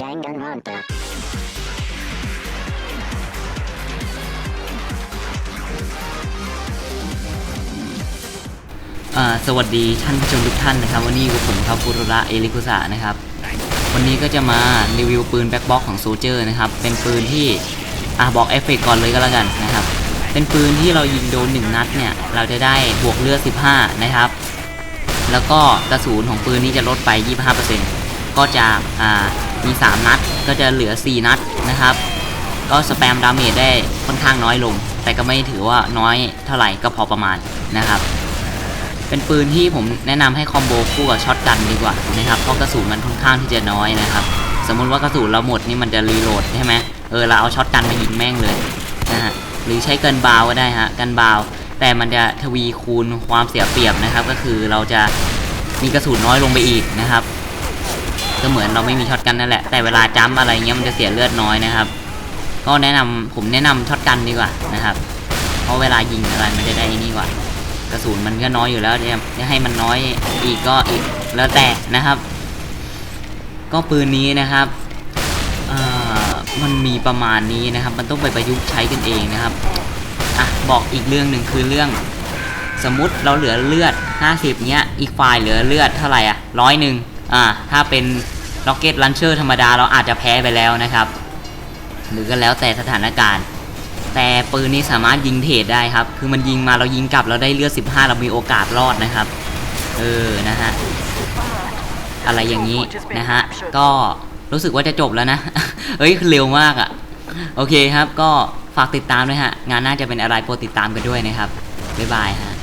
Danganronpa. อ่าสวัสดีท่านผู้ชมทุกท่านนะครับ วันนี้กับผมครับฟุรุระเอลิคุสะนะครับ วันนี้ก็จะมารีวิวปืนแบ็คบ็อกของโซเจอร์นะครับ เป็นปืนที่อะบอกเอฟเฟกก่อนเลยก็แล้วกันนะครับ เป็นปืนที่เรายิงโดน 1 นัดเนี่ย เราจะได้บวกเลือด 15 นะครับ แล้วก็กระสุนของปืนนี้จะลดไป 25%ก็จะอ่า มี 3 นัดก็จะเหลือ 4 นัดนะครับ ก็สแปมดาเมจได้ค่อนข้างน้อยลง แต่ก็ไม่ถือว่าน้อยเท่าไหร่ก็พอประมาณนะครับ เป็นปืนที่ผมแนะนำให้คอมโบคู่กับช็อตกันดีกว่านะครับเพราะกระสุนมันค่อนข้างที่จะน้อยนะครับ สมมุติว่ากระสุนเราหมดนี่มันจะรีโหลดใช่ไหมเออเราเอาช็อตกันมายิงแม่งเลยนะฮะหรือใช้เกินบาวก็ได้ฮะกันบาวแต่มันจะทวีคูณความเสียเปรียบนะครับ ก็คือเราจะมีกระสุนน้อยลงไปอีกนะครับ ก็เหมือนเราไม่มีช็อตกันนั่นแหละ แต่เวลาจัมอะไรเงี้ยมันจะเสียเลือดน้อยนะครับ ก็แนะนำผมแนะนำช็อตกันดีกว่านะครับ เพราะเวลายิงอะไรมันจะได้นี่กว่า กระสุนมันก็น้อยอยู่แล้วเนี่ยจะให้มันน้อยอีกก็อีกแล้วแต่นะครับ ก็ปืนนี้นะครับมันมีประมาณนี้นะครับ มันต้องไปประยุกต์ใช้กันเองนะครับอะบอกอีกเรื่องหนึ่งคือเรื่อง สมมติเราเหลือเลือด 50เนี้ยอีกฝ่ายเหลือเลือดเท่าไหร่อะร้อยหนึ่งอ่าถ้าเป็น Rocket Launcher ธรรมดาเราอาจจะแพ้ไปแล้วนะครับ หรือก็แล้วแต่สถานการณ์ แต่ปืนนี้สามารถยิงเทรดได้ครับ คือมันยิงมาเรายิงกลับเราได้เลือด 15 เรามีโอกาสรอดนะครับ เออ นะฮะ อะไรอย่างนี้นะฮะ ก็รู้สึกว่าจะจบแล้วนะเฮ้ยเร็วมากอะ่ะ โอเคครับ ก็ฝากติดตามด้วยฮะ งานน่าจะเป็นอะไรโปรดติดตามกันด้วยนะครับ บ๊ายบายฮะ